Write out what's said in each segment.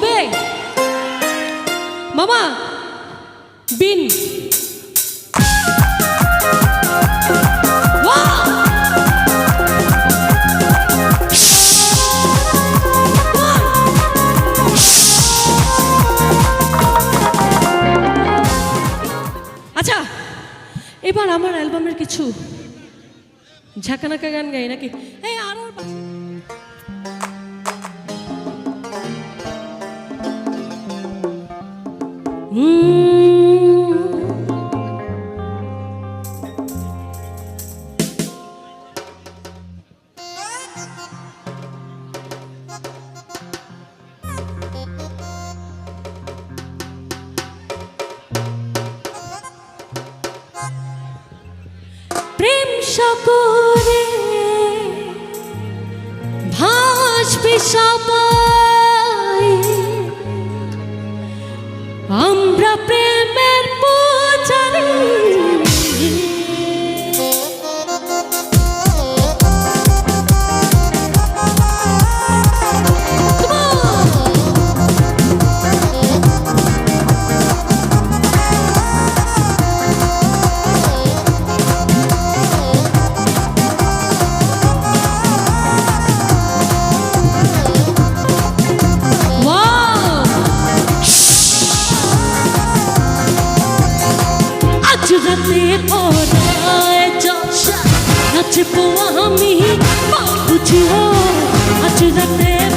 হবে? মামা বিন। আচ্ছা এবার আমার অ্যালবামের কিছু ঝাঁকানাকা গান গাই নাকি? এই আরও সকলে ভাসবে সবাই নাচে পড়ায় জলসা নাচবো আমি বুঝিও আজ রাতে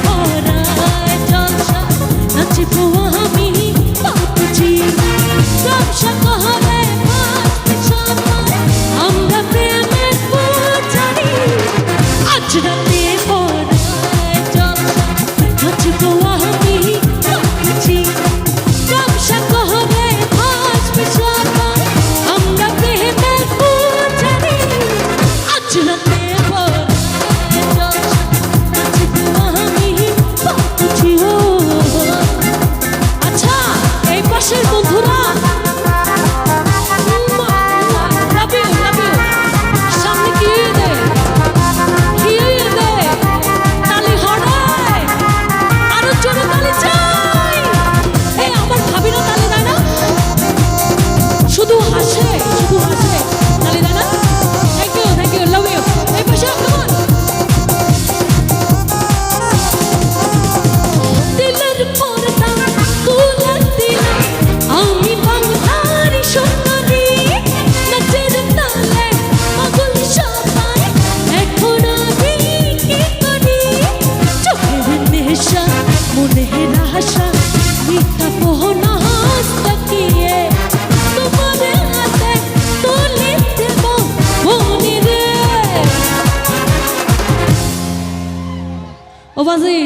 বাজি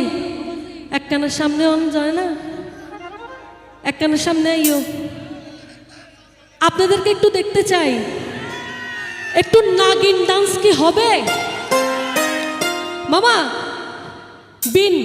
এক কানের সামনে অন যায় না? এক কানের সামনে ইয়ো আপনাদেরকে একটু দেখতে চাই। একটু নাগিন ডান্স কি হবে? মামা, বিন।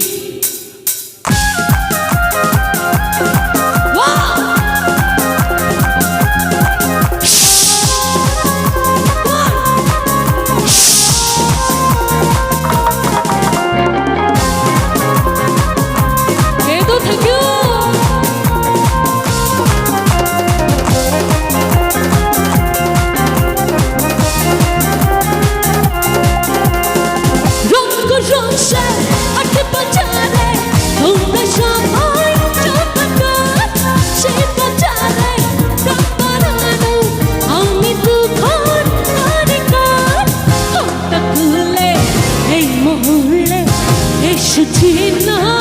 এসেছি না